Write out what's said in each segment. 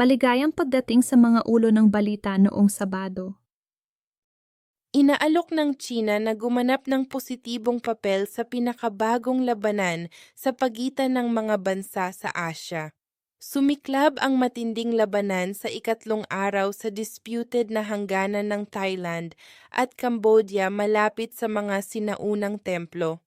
Maligayang pagdating sa mga ulo ng balita noong Sabado. Inaalok ng China na gumanap ng positibong papel sa pinakabagong labanan sa pagitan ng mga bansa sa Asya. Sumiklab ang matinding labanan sa ikatlong araw sa disputed na hangganan ng Thailand at Cambodia malapit sa mga sinaunang templo.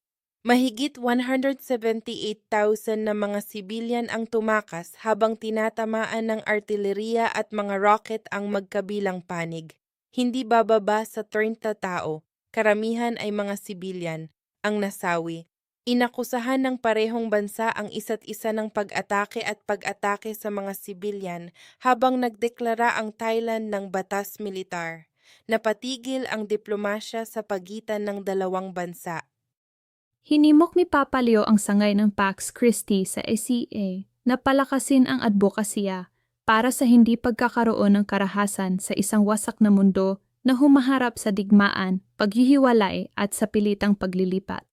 Mahigit 178,000 na mga sibilyan ang tumakas habang tinatamaan ng artilleriya at mga rocket ang magkabilang panig. Hindi bababa sa 30 tao, karamihan ay mga sibilyan, ang nasawi. Inakusahan ng parehong bansa ang isa't isa ng pag-atake at pag-atake sa mga sibilyan habang nagdeklara ang Thailand ng batas militar. Napatigil ang diplomasya sa pagitan ng dalawang bansa. Hinimok ni Papa Leo ang sangay ng Pax Christi sa ACA na palakasin ang advokasya para sa hindi pagkakaroon ng karahasan sa isang wasak na mundo na humaharap sa digmaan, paghihiwalay at sa pilitang paglilipat.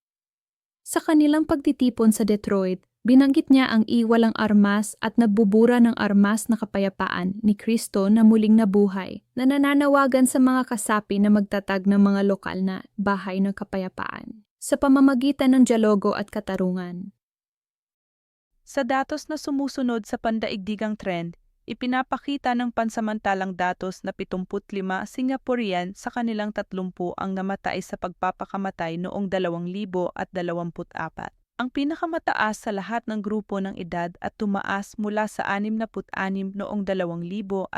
Sa kanilang pagtitipon sa Detroit, binanggit niya ang iwalang armas at nagbubura ng armas na kapayapaan ni Kristo na muling nabuhay na nananawagan sa mga kasapi na magtatag ng mga lokal na bahay ng kapayapaan sa pamamagitan ng dialogo at katarungan. Sa datos na sumusunod sa pandaigdigang trend, ipinapakita ng pansamantalang datos na 75 Singaporean sa kanilang 30 ang namatay sa pagpapakamatay noong 2024. Ang pinakamataas sa lahat ng grupo ng edad at tumaas mula sa 66 noong 2023.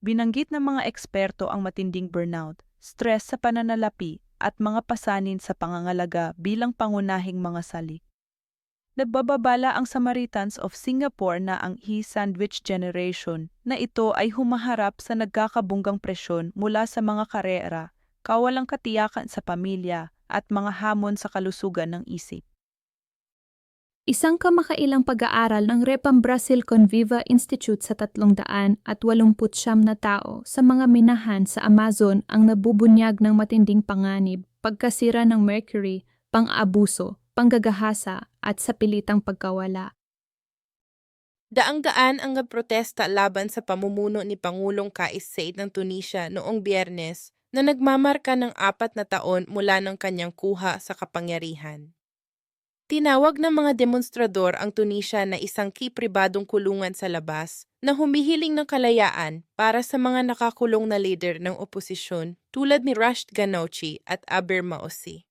Binanggit ng mga eksperto ang matinding burnout, stress sa pananalapi at mga pasanin sa pangangalaga bilang pangunahing mga salik. Nagbababala ang Samaritans of Singapore na ang e-sandwich generation na ito ay humaharap sa nagkakabunggang presyon mula sa mga karera, kawalang katiyakan sa pamilya at mga hamon sa kalusugan ng isip. Isang kamakailang pag-aaral ng Repam Brasil Conviva Institute sa 300 at 89 na tao sa mga minahan sa Amazon ang nabubunyag ng matinding panganib, pagkasira ng mercury, pang-abuso, panggagahasa at sa pilitang pagkawala. Daang-daan ang protesta laban sa pamumuno ni Pangulong Kais Saied ng Tunisia noong biyernes na nagmamarka ng apat na taon mula ng kanyang kuha sa kapangyarihan. Tinawag ng mga demonstrador ang Tunisia na isang kipribadong kulungan sa labas na humihiling ng kalayaan para sa mga nakakulong na leader ng oposisyon tulad ni Rashid Ghannouchi at Aber Maussi.